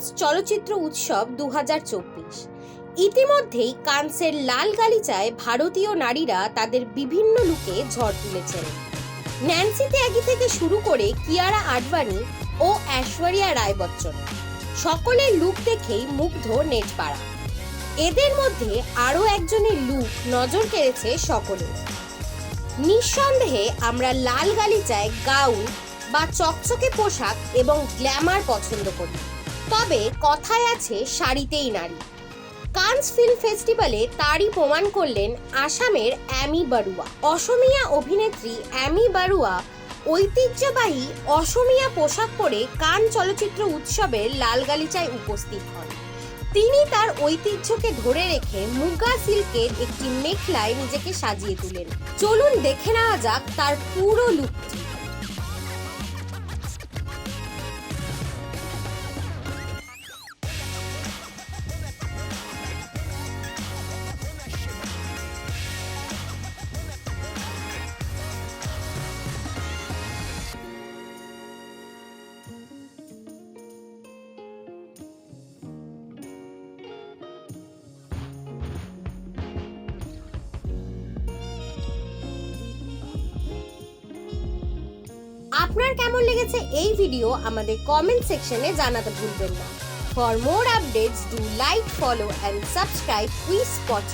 Cannes চলচ্চিত্র উৎসব দু ইতিমধ্যেই কানসের লাল গালিচায় ভারতীয় নারীরা তাদের বিভিন্ন লুকে ঝড় তুলেছেন। ন্যান্সি ত্যাগী থেকে শুরু করে কিয়ারা আডবাণী ও ঐশ্বরিয়া রায় বচ্চন, সকলের লুক দেখেই মুগ্ধ নেটপাড়া। এদের মধ্যে আরও একজনের লুক নজর কেড়েছে সকলে নিঃসন্দেহে আমরা লাল গালিচায় গাউন বা চকচকে পোশাক এবং গ্ল্যামার পছন্দ করি। তবে কথায় আছে শাড়িতেই নারী। কানস ফিল্ম ফেস্টিভ্যালে তারই প্রমাণ করলেন আসামের অ্যামি বারুয়া। অসমিয়া অভিনেত্রী অ্যামি বারুয়া ঐতিহ্যবাহী অসমিয়া পোশাক পরে কান চলচ্চিত্র উৎসবের লাল গালিচায় উপস্থিত হন। তিনি তার ঐতিহ্যকে ধরে রেখে মুগা সিল্কের একটি মেখলায় নিজেকে সাজিয়ে তুলেন। চলুন দেখে নেওয়া যাক তার পুরো লুকটি। আপনার কেমন লেগেছে এই ভিডিও আমাদের কমেন্ট সেকশনে জানাতে ভুলবেন না। For more updates do like follow and subscribe we spot